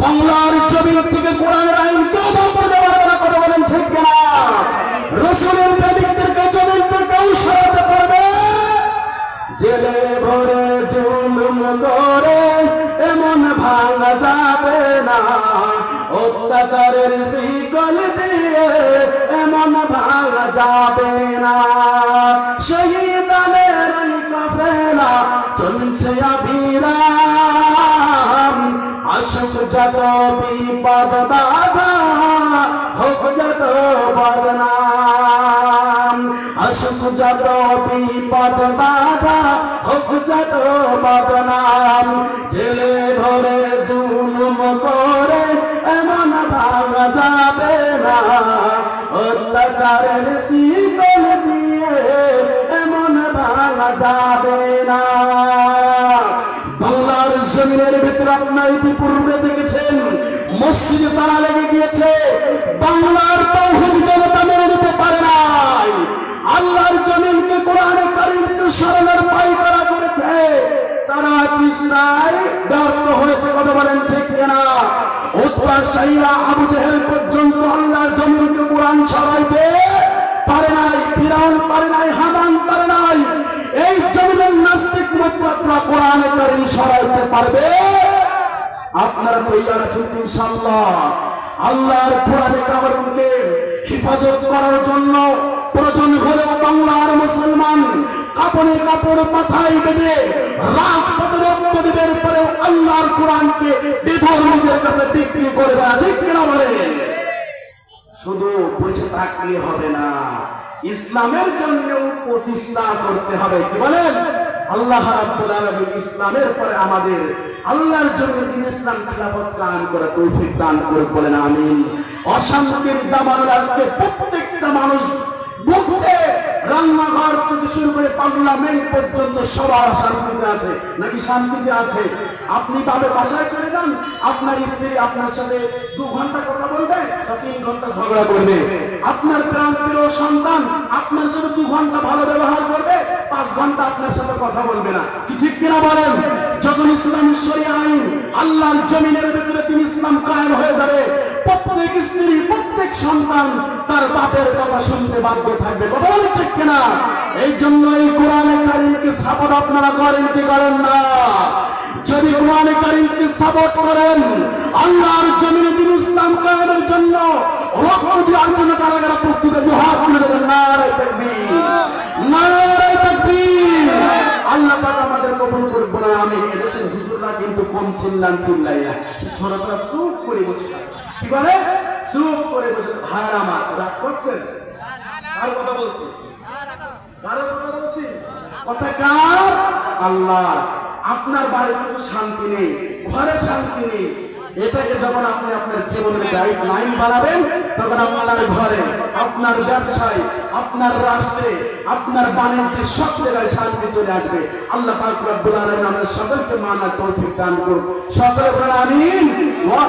বাংলার জমিন থেকে কোরআনের আইন কেউ বন্ধ পারবে না কথা বলেন, ঠিক কিনা? রসুলের প্রেমিকদেরকে জমিন থেকে কেউ সরাতে পারবে? জেলে ভরে জুলুম করে এমন ভাঙা যাবে না। অত্যাচারের শিকল দিয়ে এমন ভাঙা যাবে না। কাফেলা চলছে অবিরাম আসুক যত বিপদ বাধা হোক যত বদনাম। আসুক যত বিপদ বাধা হোক যত বদনাম। জেলে ভরে জুলুম করে এমন ভাঙা যাবে না। অত্যাচারের শিকল দিয়ে এমন ভাঙা যাবে না। আপনার ইতিপূর্বে দেখেছেন, মসজিদ তারা লেগে গিয়েছে, বাংলার তৌহিদ জনতা মেনে নিতে পারে নাই। আল্লাহর জমিনকে কোরআনে কারিমকে স্মরণের পাই করা করেছে। তারা তৃষ্ণায় ব্যর্থ হয়েছে, কথা বলেন ঠিক কিনা? উৎপাশাহীরা আবু জেহেল পর্যন্ত আল্লাহর জমিনকে কোরআন ছড়াইতে পারে নাই, ফিরাউন পারে নাই, হামান পারে নাই। এই জমিনের নাস্তিক মুখপাত্র কোরআনে কারিম সরাইতে পারবে আপনারা তৈরি আছেন ইনশাআল্লাহ। আল্লাহর কোরআনে কারিমকে হেফাজত করার জন্য প্রয়োজন হলেও বাংলার মুসলমান কাপড়ে কাপড় মাথায় বেঁধে রাজপথে রক্ত পরেও আল্লাহর কোরআনকে বিধর্মীদের কাছে বিক্রি না, ঠিক কিনা বলেন? শুধু বসে থাকলে হবে না, ইসলামের জন্য প্রতিষ্ঠা করতে হবে, কি বলেন? আল্লাহ রাব্বুল আলামিন ইসলামের পরে আমাদের আল্লাহর জন্য দিন ইসলাম খেলাফত কায়েম করে তৌফিক দান করে বলেন, আমিন। অশান্তির দামানোর আজকে প্রত্যেকটা মানুষ ভুগছে রান্নাঘর থেকে শুরু করে পার্লামেন্ট পর্যন্ত সবার শান্তিতে আছে। নাকি শান্তিতে আছে? আপনি ভাবে বাসায় চলে যান, আপনার স্ত্রী আপনার সাথে দু ঘণ্টা কথা বলবে বা তিন ঘণ্টা ঝগড়া করবে। আপনার প্রিয় সন্তান আপনার সাথে দু ঘণ্টা ভালো ব্যবহার করবে, পাঁচ ঘণ্টা আপনার সাথে কথা বলবে না। কি ঠিক কিনা বলেন? যখন ইসলাম শরিয়া আইন আল্লাহর জমিনের ভিতরে তিনি ইসলাম কায়েম হয়ে যাবে, প্রত্যেক স্ত্রী, প্রত্যেক সন্তান তার বাপের কথা শুনতে বাধ্য থাকবে। কথা বলে ঠিক কিনা? এই জন্য এই কোরআনে কারিমকে সাপোর্ট আপনারা করেন কি করেন না? যদি কোরআনে কারিমকে সাপোর্ট করেন, আল্লাহর জমিনে তিনি ইসলাম কায়েমের জন্য রক্ত দেওয়ার জন্য কারা কারা প্রস্তুত আছে হাত তুলে দেবেন নারায় তাকবীর নারায় তাকবীর আল্লাহ পাক আমাদের আমি এদেশের কিন্তু কম চিল্লান চিল্লাই না। চুপ করে বসে কি বলে? চুপ করে বসে আমার, রাগ করছেন? কার কথা বলছি? কথা বলছি? কথা কার? আল্লাহ আপনার বাড়িতে তো শান্তি নেই, ঘরে শান্তি নেই। এটাকে যখন আপনি আপনার জীবনের গাইড লাইন বানাবেন, তখন আপনার ঘরে আপনার ব্যবসায়, আপনার রাষ্ট্রে, আপনার বাণিজ্যে সব জায়গায় শান্তি চলে আসবে। আল্লাহ পাক রব্বুল আলামিন আমাদের সকলকে মানার তৌফিক দান করুন। সকলে বলেন আমিন। ওয়া